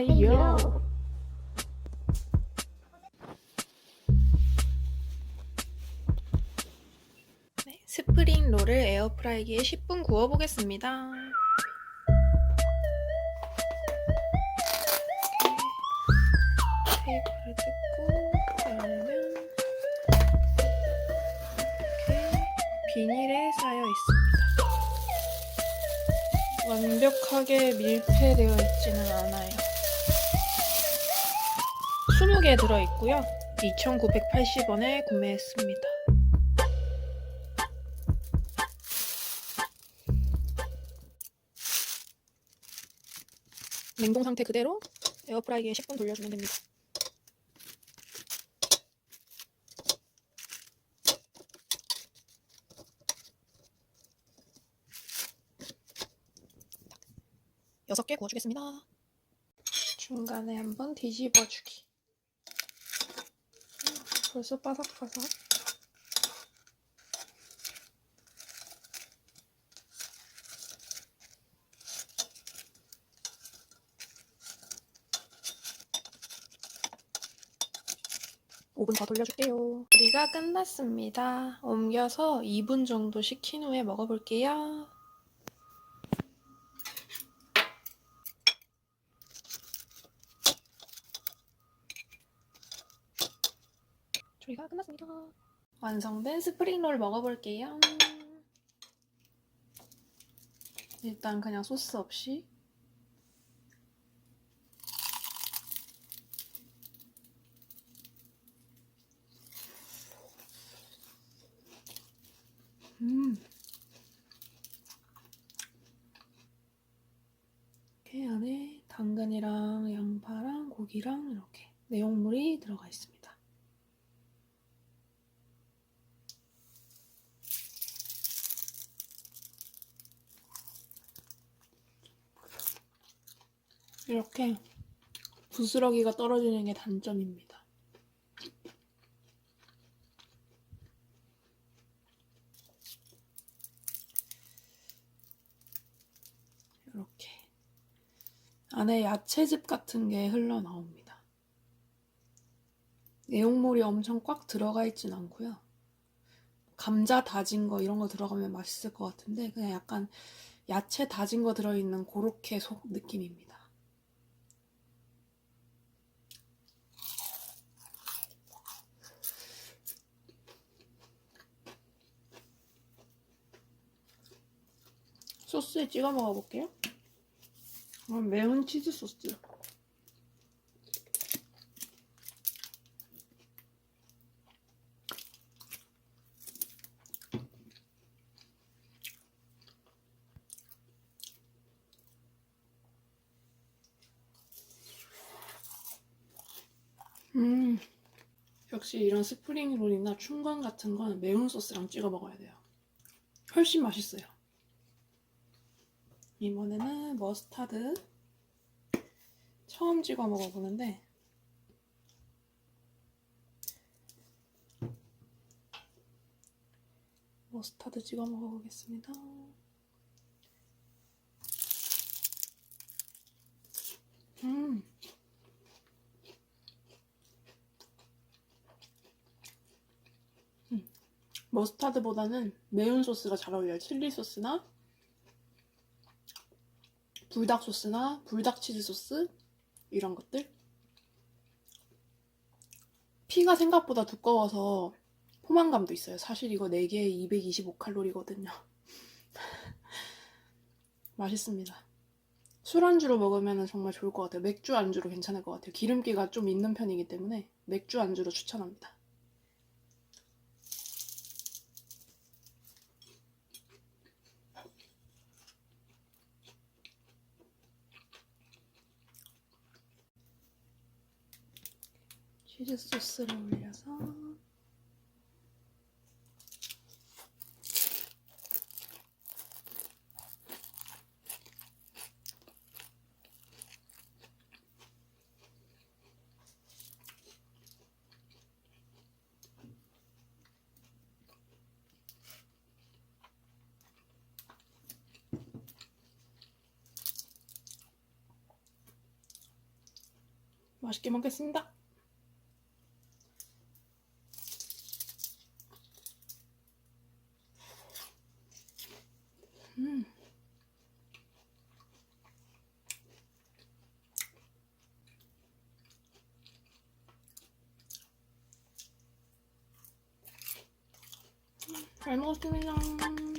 헤이요. 네, 스프링 롤을 에어프라이기에 10분 구워보겠습니다. 테이프를 뜯고 열면 이렇게 비닐에 쌓여 있습니다. 완벽하게 밀폐되어 있지는 않아요. 20개 들어있고요. 2,980원에 구매했습니다. 냉동 상태 그대로 에어프라이기에 10분 돌려주면 됩니다. 여섯 개 구워주겠습니다. 중간에 한번 뒤집어주기. 벌써 바삭바삭. (5분) 더 돌려줄게요. 요리가 끝났습니다. 옮겨서 (2분) 정도 식힌 후에 먹어볼게요 조리가 끝났습니다. 완성된 스프링롤 먹어볼게요. 일단 그냥 소스 없이 음. 이렇게 안에 당근이랑 양파랑 고기랑 이렇게 내용물이 들어가 있습니다. 이렇게 부스러기가 떨어지는 게 단점입니다. 이렇게 안에 야채즙 같은 게 흘러나옵니다. 내용물이 엄청 꽉 들어가 있진 않고요. 감자 다진 거 이런 거 들어가면 맛있을 것 같은데 그냥 약간 야채 다진 거 들어있는 그렇게 속 느낌입니다. 소스에 찍어 먹어볼게요. 이건 매운 치즈 소스. 음, 역시 이런 스프링 롤이나 춘권 같은 건 매운 소스랑 찍어 먹어야 돼요. 훨씬 맛있어요. 이번에는 머스타드 처음 찍어 먹어보는데 머스타드 찍어 먹어보겠습니다. 음. 음. 머스타드보다는 매운 소스가 잘 어울려요. 칠리 소스나 불닭 소스나 불닭 치즈 소스 이런 것들 피가 생각보다 두꺼워서 포만감도 있어요. 사실 이거 4개에 225칼로리거든요. 맛있습니다. 술안주로 먹으면 정말 좋을 것 같아요. 맥주 안주로 괜찮을 것 같아요. 기름기가 좀 있는 편이기 때문에 맥주 안주로 추천합니다. 치즈 소스를 올려서 맛있게 먹겠습니다. 음. 잘 먹었습니다.